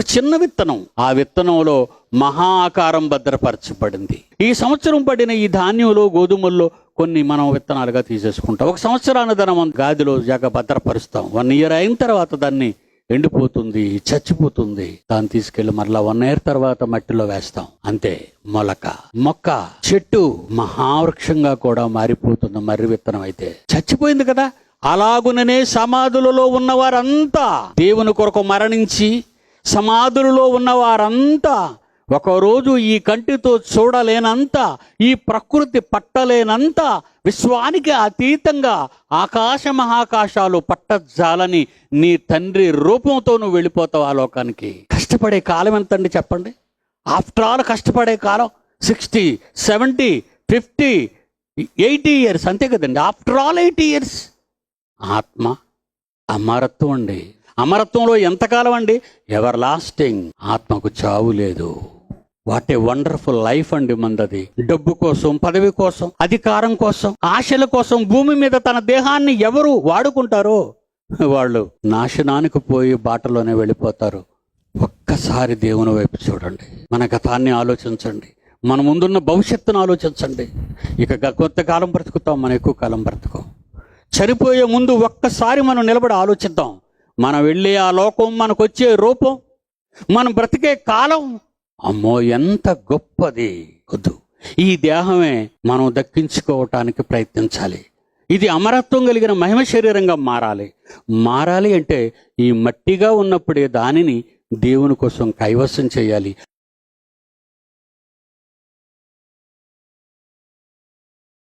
ఒక చిన్న విత్తనం. ఆ విత్తనంలో మహా ఆకారం భద్రపరచబడింది. ఈ సంవత్సరం పడిన ఈ ధాన్యంలో గోధుమల్లో కొన్ని మనం విత్తనాలుగా తీసేసుకుంటాం. ఒక సంవత్సరాన్ని దాన్ని మనం గాదిలో జాగ భద్రపరుస్తాం. వన్ ఇయర్ అయిన తర్వాత దాన్ని ఎండిపోతుంది చచ్చిపోతుంది. దాన్ని తీసుకెళ్ళి మరలా వన్ ఇయర్ తర్వాత మట్టిలో వేస్తాం. అంతే మొలక. మొక్క చెట్టు మహావృక్షంగా కూడా మారిపోతుంది. మర్రి విత్తనం అయితే. చచ్చిపోయింది కదా? అలాగుననే సమాధులలో ఉన్నవారంతా దేవుని కొరకు మరణించి సమాధులలో ఉన్నవారంతా ఒకరోజు ఈ కంటితో చూడలేనంత ఈ ప్రకృతి పట్టలేనంత విశ్వానికి అతీతంగా ఆకాశ మహాకాశాలు పట్టజాలని నీ తండ్రి రూపంతో నువ్వు వెళ్ళిపోతావు ఆ లోకానికి. కష్టపడే కాలం ఎంతండి చెప్పండి? ఆఫ్టర్ ఆల్ కష్టపడే కాలం sixty seventy fifty eighty years అంతే కదండి. After all eighty years. ఆత్మ అమరత్వం అండి. అమరత్వంలో ఎంతకాలం అండి? Everlasting. ఆత్మకు చావు లేదు. వాట్ ఏ వండర్ఫుల్ లైఫ్ అండి మందది. డబ్బు కోసం పదవి కోసం అధికారం కోసం ఆశల కోసం భూమి మీద తన దేహాన్ని ఎవరు వాడుకుంటారో? వాళ్ళు నాశనానికి పోయి బాటలోనే వెళ్ళిపోతారు. ఒక్కసారి దేవుని వైపు చూడండి. మన గతాన్ని ఆలోచించండి. మన ముందున్న భవిష్యత్తును ఆలోచించండి. ఇక కొత్త కొంతకాలం బ్రతుకుతాం మనం ఎక్కువ కాలం బ్రతుకోం. చనిపోయే ముందు ఒక్కసారి మనం నిలబడి ఆలోచిద్దాం. మనం వెళ్ళే ఆ లోకం మనకు వచ్చే రూపం మనం బ్రతికే కాలం. అమ్మో ఎంత గొప్పది. వద్దు. ఈ దేహమే మనం దక్కించుకోవటానికి ప్రయత్నించాలి. ఇది అమరత్వం కలిగిన మహిమ శరీరంగా మారాలి. మారాలి అంటే ఈ మట్టిగా ఉన్నప్పుడే దానిని దేవుని కోసం కైవసం చేయాలి.